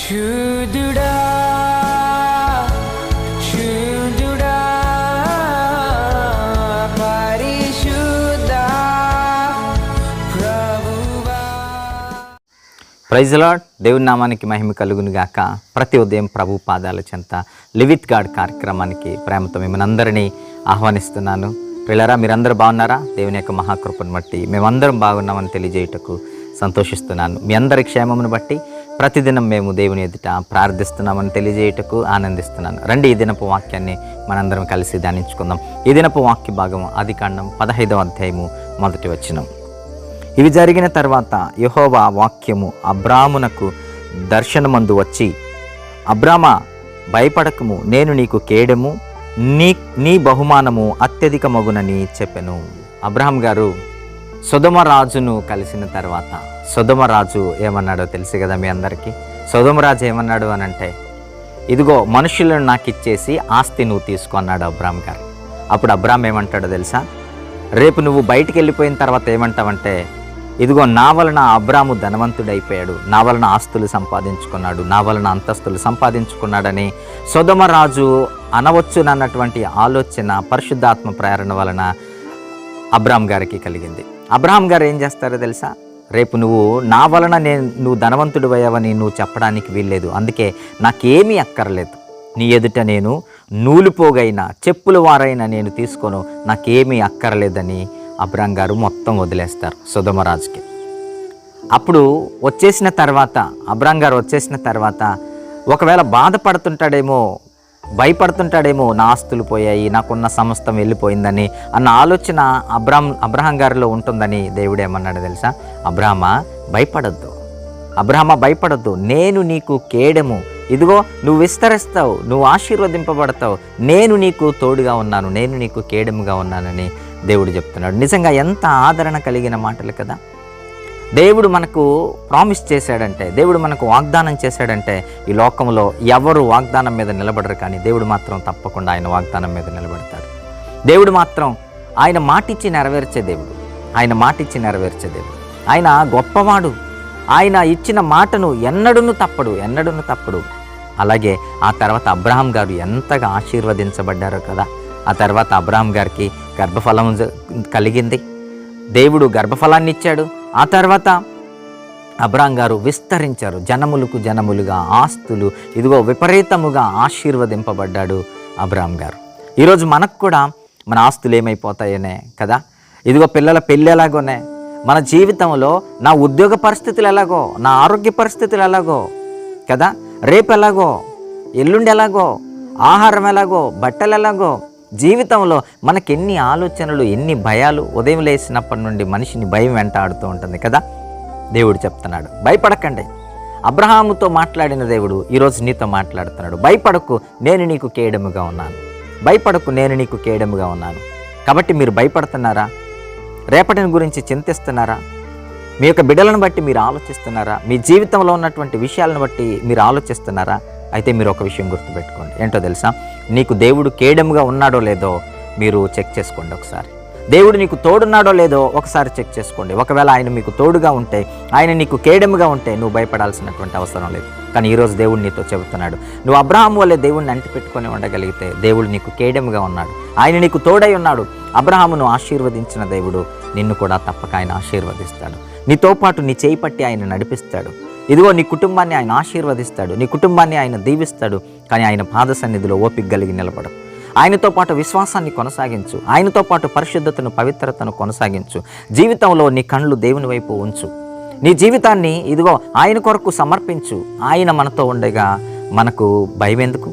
శుద్ధుడా శుద్ధుడా పరిశుద్ధ ప్రభువా. Praise lord దేవుని నామానికి మహిమ కలుగును గాక. ప్రతి ఉదయం ప్రభు పాదాల చెంత లివిత్ గాడ్ కార్యక్రమానికి ప్రేమతో మిమ్మల్ని అందరినీ ఆహ్వానిస్తున్నాను. పిల్లరా మీరందరూ బాగున్నారా? దేవుని యొక్క మహాకృపను బట్టి మేమందరం బాగున్నామని తెలియజేయుటకు సంతోషిస్తున్నాను. మీ అందరి క్షేమమును బట్టి ప్రతిదినం మేము దేవుని ఎదుట ప్రార్థిస్తున్నామని తెలియజేయుటకు ఆనందిస్తున్నాను. రండి ఈ దినపు వాక్యాన్ని మనందరం కలిసి ధ్యానించుకుందాం. ఈ దినపు వాక్య భాగం అది కాండం పదహైదవ అధ్యాయము మొదటి వచనం. ఇవి జరిగిన తర్వాత యహోవా వాక్యము అబ్రామునకు దర్శనమందు వచ్చి అబ్రామ భయపడకము నేను నీకు కేడము నీ నీ బహుమానము అత్యధిక మగునని చెప్పెను. అబ్రహం గారు సుధమరాజును కలిసిన తర్వాత సుధమరాజు ఏమన్నాడో తెలుసు కదా మీ అందరికీ? సుధమరాజు ఏమన్నాడు అని అంటే ఇదిగో మనుషులను నాకు ఇచ్చేసి ఆస్తి నువ్వు తీసుకో అన్నాడు అబ్రామ్ గారు. అప్పుడు అబ్రామ్ ఏమంటాడో తెలుసా? రేపు నువ్వు బయటికి వెళ్ళిపోయిన తర్వాత ఏమంటావంటే ఇదిగో నా వలన అబ్రాము ధనవంతుడైపోయాడు. నా వలన ఆస్తులు సంపాదించుకున్నాడు. నా వలన అంతస్తులు సంపాదించుకున్నాడని సుధమరాజు అనవచ్చునన్నటువంటి ఆలోచన పరిశుద్ధాత్మ ప్రేరణ వలన అబ్రామ్ గారికి కలిగింది. అబ్రామ్ గారు ఏం చేస్తారో తెలుసా? రేపు నువ్వు నా వలన నేను నువ్వు ధనవంతుడు అయ్యావని నువ్వు చెప్పడానికి వీల్లేదు. అందుకే నాకేమీ అక్కర్లేదు. నీ ఎదుట నేను నూలుపోగైనా చెప్పుల వారైనా నేను తీసుకోను. నాకేమీ అక్కర్లేదని అబ్రాం గారు మొత్తం వదిలేస్తారు సుధమరాజుకి. అప్పుడు వచ్చేసిన తర్వాత అబ్రాం గారు వచ్చేసిన తర్వాత ఒకవేళ బాధపడుతుంటాడేమో భయపడుతుంటాడేమో నా ఆస్తులు పోయాయి నాకున్న సమస్తం వెళ్ళిపోయిందని అన్న ఆలోచన అబ్రామ్ అబ్రహం గారిలో ఉంటుందని దేవుడు ఏమన్నాడు తెలుసా? అబ్రహమ భయపడద్దు. అబ్రహమ భయపడద్దు. నేను నీకు కేడము. ఇదిగో నువ్వు విస్తరిస్తావు నువ్వు ఆశీర్వదింపబడతావు. నేను నీకు తోడుగా ఉన్నాను నేను నీకు కేడముగా ఉన్నానని దేవుడు చెప్తున్నాడు. నిజంగా ఎంత ఆదరణ కలిగిన మాటలు కదా. దేవుడు మనకు ప్రామిస్ చేశాడంటే దేవుడు మనకు వాగ్దానం చేశాడంటే ఈ లోకంలో ఎవరు వాగ్దానం మీద నిలబడరు కానీ దేవుడు మాత్రం తప్పకుండా ఆయన వాగ్దానం మీద నిలబడతాడు. దేవుడు మాత్రం ఆయన మాటిచ్చి నెరవేర్చే దేవుడు. ఆయన మాటిచ్చి నెరవేర్చే దేవుడు. ఆయన గొప్పవాడు. ఆయన ఇచ్చిన మాటను ఎన్నడును తప్పడు ఎన్నడును తప్పడు. అలాగే ఆ తర్వాత అబ్రహాం గారు ఎంతగా ఆశీర్వదించబడ్డారో కదా. ఆ తర్వాత అబ్రహాం గారికి గర్భఫలం కలిగింది. దేవుడు గర్భఫలాన్ని ఇచ్చాడు. ఆ తర్వాత అబ్రాం గారు విస్తరించారు. జనములకు జనములుగా ఆస్తులు ఇదిగో విపరీతముగా ఆశీర్వదింపబడ్డాడు అబ్రాం గారు. ఈరోజు మనకు కూడా మన ఆస్తులు ఏమైపోతాయనే కదా? ఇదిగో పిల్లల పెళ్ళి ఎలాగోనే మన జీవితంలో నా ఉద్యోగ పరిస్థితులు ఎలాగో నా ఆరోగ్య పరిస్థితులు ఎలాగో కదా? రేపు ఎలాగో ఎల్లుండి ఎలాగో ఆహారం ఎలాగో బట్టలు ఎలాగో జీవితంలో మనకి ఎన్ని ఆలోచనలు ఎన్ని భయాలు ఉదయం లేచినప్పటి నుండి మనిషిని భయం వెంటాడుతూ ఉంటుంది కదా? దేవుడు చెప్తున్నాడు భయపడకండి. అబ్రహాముతో మాట్లాడిన దేవుడు ఈరోజు నీతో మాట్లాడుతున్నాడు. భయపడకు నేను నీకు కేయడముగా ఉన్నాను. భయపడకు నేను నీకు కేయడముగా ఉన్నాను. కాబట్టి మీరు భయపడుతున్నారా? రేపటిని గురించి చింతిస్తున్నారా? మీ యొక్క బిడ్డలను బట్టి మీరు ఆలోచిస్తున్నారా? మీ జీవితంలో ఉన్నటువంటి విషయాలను బట్టి మీరు ఆలోచిస్తున్నారా? అయితే మీరు ఒక విషయం గుర్తుపెట్టుకోండి. ఏంటో తెలుసా? నీకు దేవుడు కేడముగా ఉన్నాడో లేదో మీరు చెక్ చేసుకోండి ఒకసారి. దేవుడు నీకు తోడున్నాడో లేదో ఒకసారి చెక్ చేసుకోండి. ఒకవేళ ఆయన మీకు తోడుగా ఉంటే ఆయన నీకు కేడముగా ఉంటే నువ్వు భయపడాల్సినటువంటి అవసరం లేదు. కానీ ఈరోజు దేవుడు నీతో చెబుతున్నాడు నువ్వు అబ్రహాం వల్లే దేవుడిని అంటిపెట్టుకొని ఉండగలిగితే దేవుడు నీకు కేడముగా ఉన్నాడు. ఆయన నీకు తోడై ఉన్నాడు. అబ్రహామును ఆశీర్వదించిన దేవుడు నిన్ను కూడా తప్పక ఆయన ఆశీర్వదిస్తాడు. నీతో పాటు నీ చేయి పట్టి ఆయన నడిపిస్తాడు. ఇదిగో నీ కుటుంబాన్ని ఆయన ఆశీర్వదిస్తాడు నీ కుటుంబాన్ని ఆయన దీవిస్తాడు కానీ ఆయన పాద సన్నిధిలో ఓపిక కలిగి నిలబడు ఆయనతో పాటు విశ్వాసాన్ని కొనసాగించు ఆయనతో పాటు పరిశుద్ధతను పవిత్రతను కొనసాగించు జీవితంలో నీ కళ్ళు దేవుని వైపు ఉంచు. నీ జీవితాన్ని ఇదిగో ఆయన కొరకు సమర్పించు. ఆయన మనతో ఉండగా మనకు భయం ఎందుకు?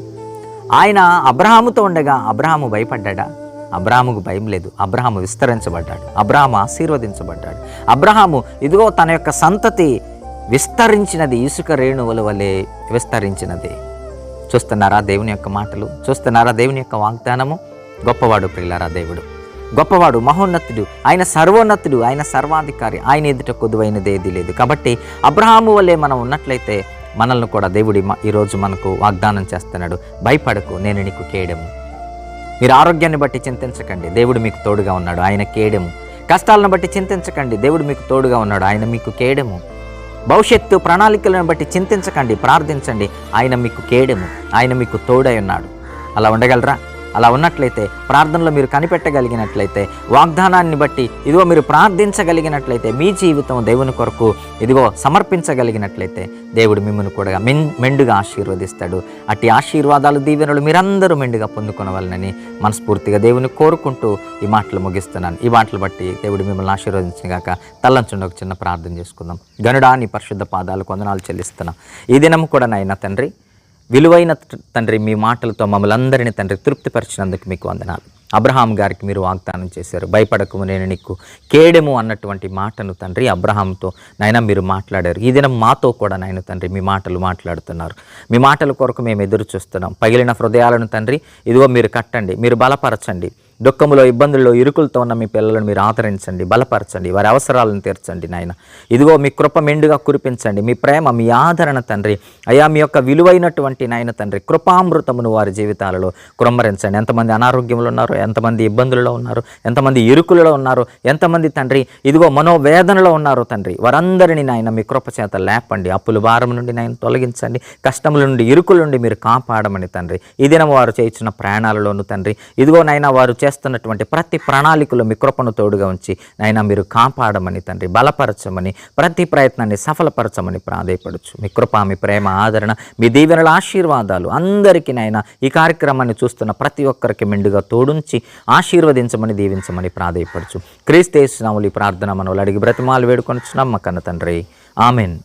ఆయన అబ్రహాముతో ఉండగా అబ్రహాము భయపడ్డా అబ్రహాముకు భయం లేదు. అబ్రహాము విస్తరించబడ్డాడు. అబ్రహాము ఆశీర్వదించబడ్డాడు. అబ్రహాము ఇదిగో తన యొక్క సంతతి విస్తరించినది ఇసుక రేణువుల వలె విస్తరించినది. చూస్తున్నారా దేవుని యొక్క మాటలు? చూస్తున్నారా దేవుని యొక్క వాగ్దానము? గొప్పవాడు ప్రియులారా దేవుడు. గొప్పవాడు మహోన్నతుడు ఆయన సర్వోన్నతుడు ఆయన సర్వాధికారి ఆయన ఎదుట కొదువైనది ఏది లేదు. కాబట్టి అబ్రహాము వల్లే మనం ఉన్నట్లయితే మనల్ని కూడా దేవుడి ఈరోజు మనకు వాగ్దానం చేస్తున్నాడు. భయపడకు నేను నీకు కేయడము మీరు ఆరోగ్యాన్ని బట్టి చింతించకండి. దేవుడు మీకు తోడుగా ఉన్నాడు. ఆయన కేయడము కష్టాలను బట్టి చింతించకండి. దేవుడు మీకు తోడుగా ఉన్నాడు. ఆయన మీకు కేయడము భవిష్యత్తు ప్రణాళికలను బట్టి చింతించకండి ప్రార్థించండి. ఆయన మీకు కేడెము ఆయన మీకు తోడై ఉన్నాడు. అలా ఉండగలరా? అలా ఉన్నట్లయితే ప్రార్థనలో మీరు కనిపెట్టగలిగినట్లయితే వాగ్దానాన్ని బట్టి ఇదిగో మీరు ప్రార్థించగలిగినట్లయితే మీ జీవితం దేవుని కొరకు ఇదిగో సమర్పించగలిగినట్లయితే దేవుడు మిమ్మల్ని కూడా మెన్ మెండుగా ఆశీర్వదిస్తాడు. అట్టి ఆశీర్వాదాలు దీవెనలు మీరందరూ మెండుగా పొందుకొనవాలని మనస్ఫూర్తిగా దేవుని కోరుకుంటూ ఈ మాటలు ముగిస్తున్నాను. ఈ మాటలు బట్టి దేవుడు మిమ్మల్ని ఆశీర్వదించగాక తల్లంచుండి ఒక చిన్న ప్రార్థన చేసుకుందాం. గనుడా నీ పరిశుద్ధ పాదాలు కొందనాలు చెల్లిస్తున్నాం. ఈ దినం కూడా నాయన తండ్రి విలువైన తండ్రి మీ మాటలతో మమ్మల్ని అందరినీ తండ్రి తృప్తిపరిచినందుకు మీకు వందనాలు. అబ్రహాం గారికి మీరు వాగ్దానం చేశారు. భయపడకు నేను నీకు కేడెము అన్నటువంటి మాటను తండ్రి అబ్రహాంతో నాయన మీరు మాట్లాడారు. ఈ దినం మాతో కూడా నాయన తండ్రి మీ మాటలు మాట్లాడుతున్నారు. మీ మాటల కొరకు మేము ఎదురు చూస్తున్నాం పగిలిన హృదయాలను తండ్రి ఇదిగో మీరు కట్టండి మీరు బలపరచండి. దుఃఖములో ఇబ్బందుల్లో ఇరుకులతో ఉన్న మీ పిల్లలను మీరు ఆదరించండి బలపరచండి వారి అవసరాలను తీర్చండి నాయన. ఇదిగో మీ కృప మెండుగా కురిపించండి మీ ప్రేమ మీ ఆదరణ తండ్రి. అయా మీ యొక్క విలువైనటువంటి నాయన తండ్రి కృపామృతమును వారి జీవితాలలో కృమ్మరించండి ఎంతమంది అనారోగ్యంలో ఉన్నారు ఎంతమంది ఇబ్బందులలో ఉన్నారు ఎంతమంది ఇరుకులలో ఉన్నారు ఎంతమంది తండ్రి ఇదిగో మనోవేదనలో ఉన్నారు తండ్రి వారందరినీ నాయన మీ కృప చేత లేపండి. అప్పుల భారం నుండి నాయన తొలగించండి కష్టముల నుండి ఇరుకుల నుండి మీరు కాపాడమని తండ్రి. ఈ దినం వారు చేయించిన ప్రయాణాలలోను తండ్రి. ఇదిగో నాయన వారు చే చేస్తున్నటువంటి ప్రతి ప్రణాళికలో మీ కృపను తోడుగా ఉంచి నైనా మీరు కాపాడమని తండ్రి బలపరచమని ప్రతి ప్రయత్నాన్ని సఫలపరచమని ప్రాధాయపడచ్చు. మీ కృప మీ ప్రేమ ఆదరణ మీ దీవెనల ఆశీర్వాదాలు అందరికీ నైనా ఈ కార్యక్రమాన్ని చూస్తున్న ప్రతి ఒక్కరికి మెండుగా తోడుంచి ఆశీర్వదించమని దీవించమని ప్రాధాయపడచ్చు. క్రీస్తేశ్వరాములు ఈ ప్రార్థన మనవులు అడిగి బ్రతిమాలు వేడుకొని నమ్మకన్న తండ్రి. ఆమెన్.